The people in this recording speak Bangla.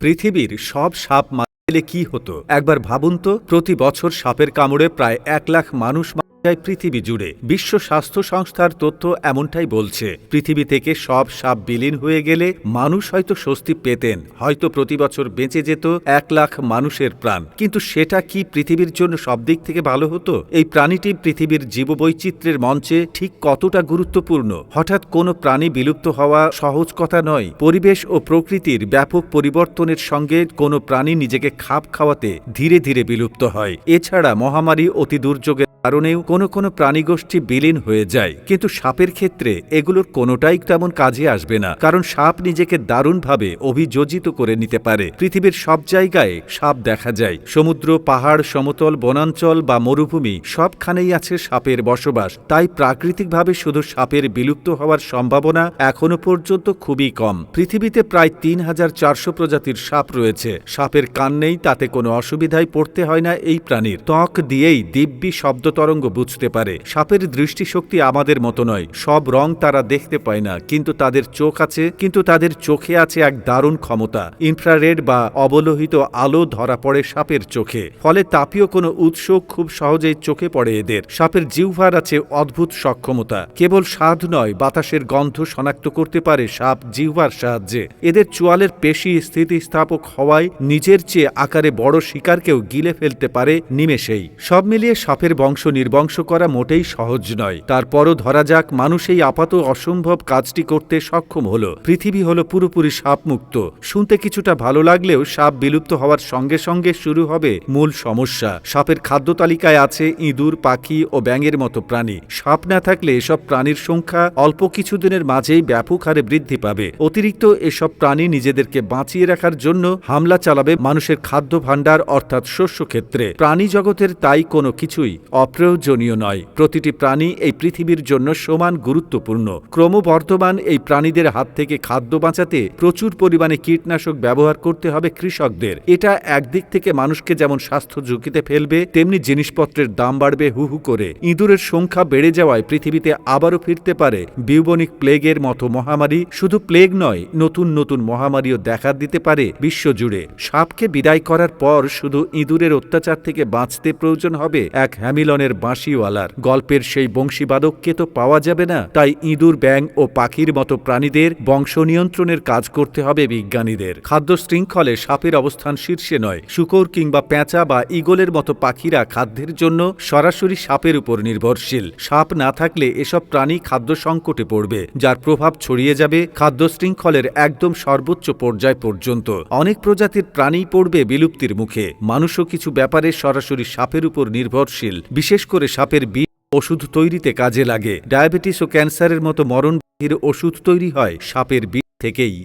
পৃথিবীর সব সাপ মারলে কি হতো? একবার ভাবুন তো, প্রতি বছর সাপের কামড়ে প্রায় এক লাখ মানুষ মারা পৃথিবী জুড়ে, বিশ্ব স্বাস্থ্য সংস্থার তথ্য এমনটাই বলছে। পৃথিবী থেকে সব সাপ বিলীন হয়ে গেলে মানুষ হয়তো স্বস্তি পেতেন, হয়তো প্রতি বছর বেঁচে যেত এক লাখ মানুষের প্রাণ। কিন্তু সেটা কি পৃথিবীর জন্য সব দিক থেকে ভালো হতো? এই প্রাণীটি পৃথিবীর জীববৈচিত্র্যের মঞ্চে ঠিক কতটা গুরুত্বপূর্ণ? হঠাৎ কোনো প্রাণী বিলুপ্ত হওয়া সহজ কথা নয়। পরিবেশ ও প্রকৃতির ব্যাপক পরিবর্তনের সঙ্গে কোনো প্রাণী নিজেকে খাপ খাওয়াতে ধীরে ধীরে বিলুপ্ত হয়। এছাড়া মহামারী অতি দুর্যোগের কারণেও কোনো কোনো প্রাণীগোষ্ঠী বিলীন হয়ে যায়। কিন্তু সাপের ক্ষেত্রে এগুলোর কোনোটাই তেমন কাজে আসবে না, কারণ সাপ নিজেকে দারুণভাবে অভিযোজিত করে নিতে পারে। পৃথিবীর সব জায়গায় সাপ দেখা যায়। সমুদ্র, পাহাড়, সমতল, বনাঞ্চল বা মরুভূমি সবখানেই আছে সাপের বসবাস। তাই প্রাকৃতিকভাবে শুধু সাপের বিলুপ্ত হওয়ার সম্ভাবনা এখনও পর্যন্ত খুবই কম। পৃথিবীতে প্রায় তিন হাজার চারশো প্রজাতির সাপ রয়েছে। সাপের কান নেই, তাতে কোনো অসুবিধায় পড়তে হয় না এই প্রাণীর। ত্বক দিয়েই দিব্যি শব্দ তরঙ্গ বুঝতে পারে। সাপের দৃষ্টিশক্তি আমাদের মতো নয়। সব রং তারা দেখতে পায় না, কিন্তু তাদের চোখ আছে, কিন্তু তাদের চোখে আছে এক দারুণ ক্ষমতা। ইনফ্রারেড বা অবলোহিত আলো ধরা পড়ে সাপের চোখে। ফলে তাপীয় কোনো উৎস খুব সহজেই চোখে পড়ে এদের। সাপের জিহ্বার আছে অদ্ভুত সক্ষমতা। কেবল স্বাদ নয়, বাতাসের গন্ধ শনাক্ত করতে পারে সাপ জিহ্বার সাহায্যে। এদের চোয়ালের পেশি স্থিতিস্থাপক হওয়ায় নিজের চেয়ে আকারে বড় শিকারকেও গিলে ফেলতে পারে নিমেষেই। সব মিলিয়ে সাপের বংশ নির্বংশ করা মোটেই সহজ নয়। তারপরও ধরা যাক, মানুষ এই আপাত অসম্ভব কাজটি করতে সক্ষম হলো। পৃথিবী হলো পুরোপুরি সাপমুক্ত। শুনতে কিছুটা ভালো লাগলেও সাপ বিলুপ্ত হওয়ার সঙ্গে সঙ্গে শুরু হবে মূল সমস্যা। সাপের খাদ্য তালিকায় আছে ইঁদুর, পাখি ও ব্যাঙের মতো প্রাণী। সাপ না থাকলে এসব প্রাণীর সংখ্যা অল্প কিছুদিনের মাঝেই ব্যাপক হারে বৃদ্ধি পাবে। অতিরিক্ত এসব প্রাণী নিজেদেরকে বাঁচিয়ে রাখার জন্য হামলা চালাবে মানুষের খাদ্য ভাণ্ডার অর্থাৎ শস্য ক্ষেত্রে প্রাণী জগতের তাই কোনো কিছুই অপ্রয়োজনীয় নয়। প্রতিটি প্রাণী এই পৃথিবীর জন্য সমান গুরুত্বপূর্ণ। ক্রমবর্ধমান এই প্রাণীদের হাত থেকে খাদ্য বাঁচাতে প্রচুর পরিমাণে কীটনাশক ব্যবহার করতে হবে কৃষকদের। এটা একদিক থেকে মানুষকে যেমন স্বাস্থ্য ঝুঁকিতে ফেলবে, তেমনি জিনিসপত্রের দাম বাড়বে হু হু করে। ইঁদুরের সংখ্যা বেড়ে যাওয়ায় পৃথিবীতে আবারও ফিরতে পারে বিউবনিক প্লেগের মতো মহামারী। শুধু প্লেগ নয়, নতুন নতুন মহামারীও দেখা দিতে পারে বিশ্বজুড়ে। সাপকে বিদায় করার পর শুধু ইঁদুরের অত্যাচার থেকে বাঁচতে প্রয়োজন হবে এক হ্যামিলনের বাঁশিওয়ালার গল্পের সেই বংশীবাদককে তো পাওয়া যাবে না। তাই ইঁদুর ব্যাং ও পাখির মতো প্রাণীদের বংশ নিয়ন্ত্রণের কাজ করতে হবে বিজ্ঞানীদের। খাদ্য শৃঙ্খলে সাপের অবস্থান শীর্ষে নয়, শুকর কিংবা পেঁচা বা ইগলের মতো পাখিরা খাদ্যের জন্য সরাসরি সাপের উপর নির্ভরশীল। সাপ না থাকলে এসব প্রাণী খাদ্য সংকটে পড়বে, যার প্রভাব ছড়িয়ে যাবে খাদ্য শৃঙ্খলের একদম সর্বোচ্চ পর্যায় পর্যন্ত। অনেক প্রজাতির প্রাণী পড়বে বিলুপ্তির মুখে। মানুষও কিছু ব্যাপারে সরাসরি সাপের উপর নির্ভরশীল। বিশেষ করে সাপের বিষ ওষুধ তৈরিতে কাজে লাগে। ডায়াবেটিস ও ক্যান্সারের মতো মরণবাহীর ওষুধ তৈরি হয় সাপের বিষ থেকেই।